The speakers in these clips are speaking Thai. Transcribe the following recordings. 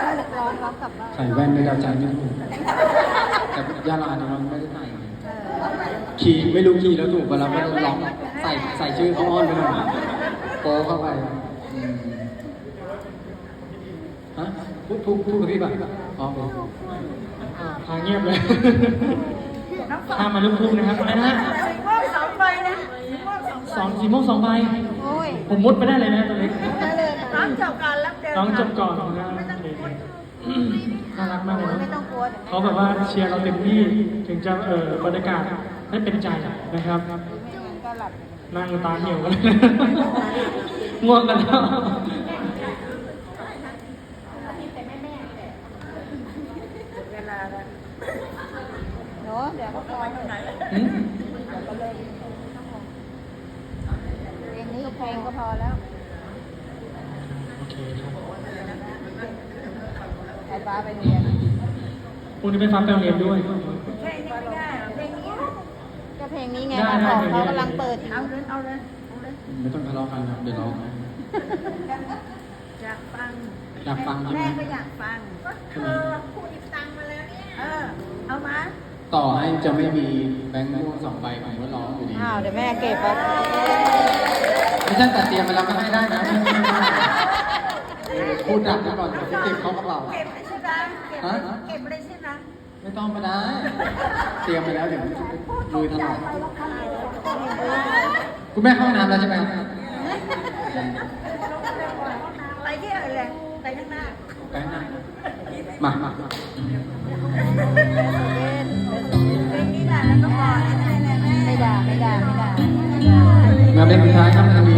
ร้องร้องกลับบ้านใส่แว่นในดาวจันทร์ไม่ถูกแต่ยาลาเนี่ยมันไม่ได้ใส่ขี่ไม่รู้ขี่แล้วถูกเวลาไม่ได้ร้องใส่ใส่ชื่อเขาอ้อนไปหน่อยโปเข้าไปอืมฮะพูดพูดพูดกับพี่ป่ะอ๋อโอเคทางเงียบเลยข้ามมาลูกทุ่งนะครับอะไรนะสีม่วงสองใบนะสีม่วงสองสองสีม่วงสองใบ โอ้ยผมมุดไปได้เลยนะตัวเล็กได้เลยน้องจบก่อนแล้วเดินน้องจบก่อนนะ ไม่ต้องพูด น่ารักมากเลยไม่เนาะต้องกลัวเขาแบบว่าเชียร์เราเต็มที่ถึงจะเออบรรยากาศไม่เป็นใจนะครับไม่งั้นก็หลับนั่งตาเหี่ยวกันเลยง่วงกันแล้วเวลาแล้วเนาะเดี๋ยวก็พอตรงไหนอืมเพลงนี้เพลงก็พอแล้ว โอเคครับ ไอ้ป้าไปเรียนพรุ่งนี้ไปฟังไปโรงเรียนด้วย เพลงนี้ไม่ได้เพลงนี้ก็เพลงนี้ไงได้มาได้ของเพลงนี้เขากำลังเปิดอยู่เอาเลยเอาเลยเอาเลยไม่ต้องทะเลาะกันครับเดี๋ยวร้องนะ อยากฟังอยากฟังใช่ไหม แม่ก็อยากฟัง ก็เธอพูดอีกตังมาแล้วเนี่ยเออ เอามา ต่อให้จะไม่มีแบงค์ม่วงสองใบผมก็ร้องอยู่ดีอ้าวเดี๋ยวแม่เก็บไว้ไม่ใช่แต่เตรียมไปแล้วก็ให้ได้นะพูดดักไปก่อนเดี๋ยวจะเก็บเข้ากระเป๋าเก็บเลยใช่ไหมเก็ บฮะ เก็บเลยใช่ไหมไม่ต้องก็ได้ เตรียมไปแล้วเดี๋ยวลุยถนนคุณแม่เข้าห้องน้ำแล้วใช่ไหมไปที่อะไรเลย ไปข้างหน้าไปนะมามาเพลงนี้แหละแล้วก็พอแล้วแม่แม่แม่ไม่ด่าไม่ด่าไม่ด่า มาเป็นสุดท้ายครับวันนี้น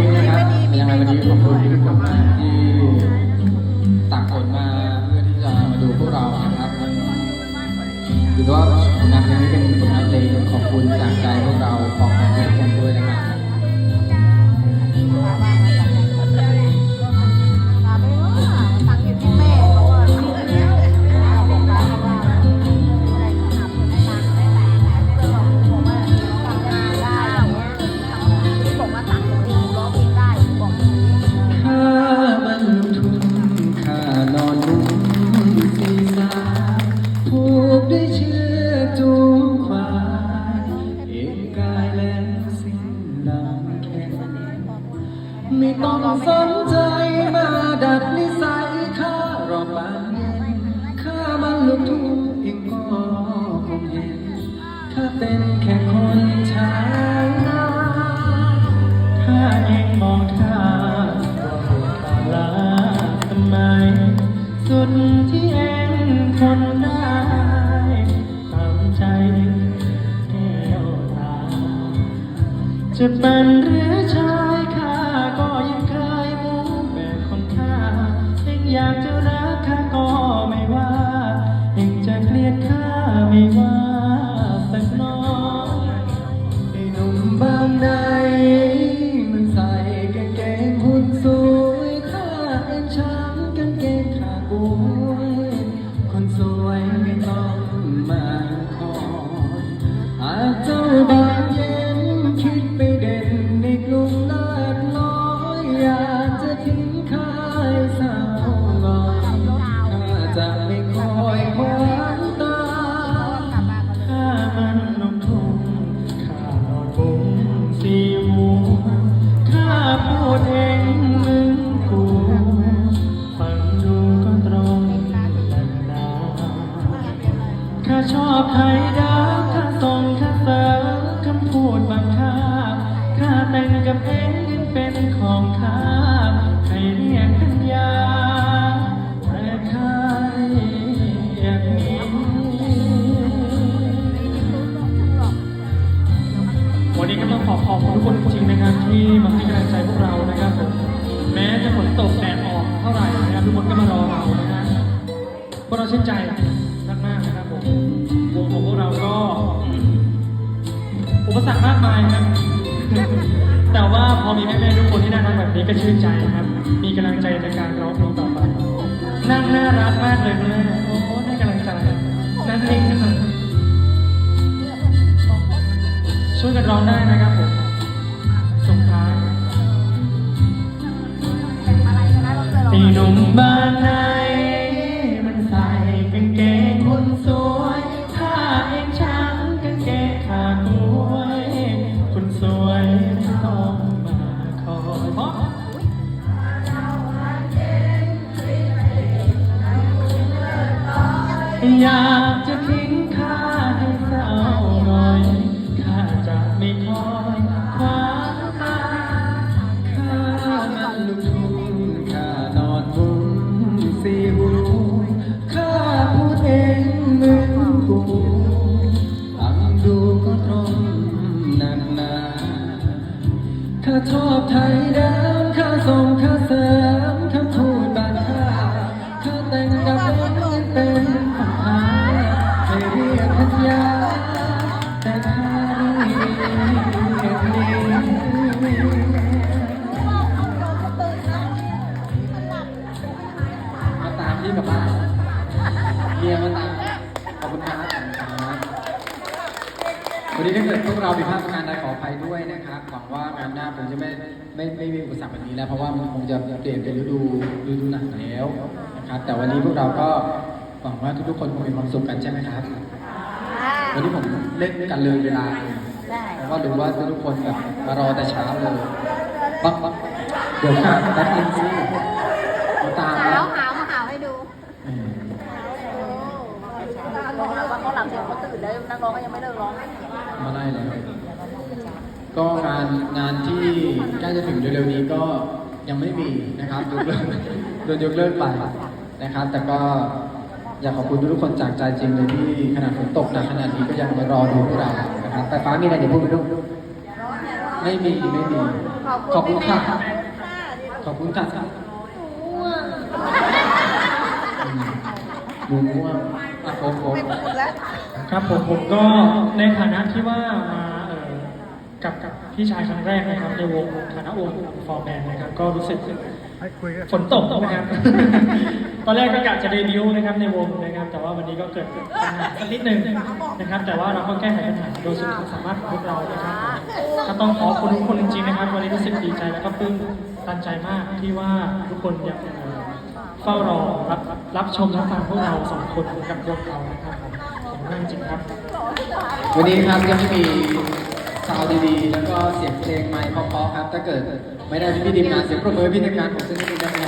ผ ไม่ต้องสนใจมาดัดนิสัยข้ารอบบ้านเย็นข้ามันลูกทุ่งเองก็คงเห็นถ้าเป็นแค่คนชายนาถ้าเองมองท่าลาสมัยสุดที่เองคนได้ตามใจแก้วตาจะเป็นหรือช้า ดบางข้าข้าแต่งกับเองเป็นของข้าให้เรียกพันยาแต่ข้าอยากมีวันนี้ก็ต้องขอขอบคุณทุกคนจริงๆนะครับที่มาให้กำลังใจพวกเรานะครับผมแม้จะฝนตกแดดออกเท่าไหร่นะครับทุกคนก็มารอเรานะฮะพวกเราชื่นใจ มากมายครับ แต่ว่าพอมีแม่ๆทุกคนที่น่ารักแบบนี้ก็ชื่นใจครับ มีกำลังใจในการร้องเพลงต่อไปนั่งน่ารักมากเลยแม่โอ้โหให้กำลังใจนั่งนิ่งนะครับช่วยกันร้องได้นะครับผมส่งท้ายตีหนุ่มบ้านไหน ชอบไทยเดิม วันนี้ถ้าเกิดพวกเราผิดพลาดประการใดขออภัยด้วยนะครับหวังว่างานหน้าคงจะไม่ไม่ไม่มีอุปสรรคแบบนี้แล้ว เพราะว่ามันคงจะเปลี่ยนเป็นฤดูฤดูหนักแล้วนะครับ แต่วันนี้พวกเราก็หวังว่าทุกๆคนคงมีความสุขกันใช่ไหมครับ วันนี้ผมเล่นกันเลยเวลาเลยได้เพราะว่ารู้ว่าทุกคนแบบมารอแต่เช้าเลยปั๊บปั๊บเดี๋ยวค่ะแป๊บนึงสิมาตามหานะวหาวมาหาวให้ดู เออ ร้องแล้วว่าเขาหลับ เดี๋ยวเขาตื่นแล้วนักร้องก็ยังไม่เลิกร้องมาได้แล้วก็งานงานที่ใกล้จะถึงเร็วๆนี้ก็ยังไม่มีนะครับยกเลิกโดนยกเลิกไปนะครับ แต่ก็อยากขอบคุณทุกคนจากใจจริงเลยที่ขนาดฝนตกหนักขนาดนี้ก็ยังมารอดูพวกเรานะครับ แต่ฟ้ามีอะไรเดี๋ยวพูดไปดูไม่มีไม่มี ขอบคุณค่ะ ขอบคุณค่ะหนูง่วงอะโค้งโค้งครับผมผมก็ในฐานะที่ว่ามาเอ่อกับกับพี่ชายครั้งแรกนะครับในวงฐานะวงฟอร์แบนนะครับ ก็รู้สึกฝนตกนะครับ ตอนแรกก็กะจะเดบิวต์นะครับในวงนะครับ แต่ว่าวันนี้ก็เกิดปัญหาสักนิดหนึ่งนะครับ แต่ว่าเราก็แก้ไขปัญหาโดยสุดความสามารถของพวกเรานะครับก็ต้องขอบคุณทุกคนจริงๆนะครับ วันนี้รู้สึกดีใจแล้วก็ปลื้มตันใจมากที่ว่าทุกคนยัง เฝ้ารอรับรับชมรับฟังพวกเราสองคนกับพวกเรานะครับผมขอบคุณมากจริงครับ วันนี้ครับยังไม่มีซาวด์ดีๆ แล้วก็เสียงเพลงไมค์เพราะๆครับ ถ้าเกิดไม่ได้พี่ดิมงานเสียงปรบมือให้พี่ทีมงานผมจะนิดนึงได้ไหม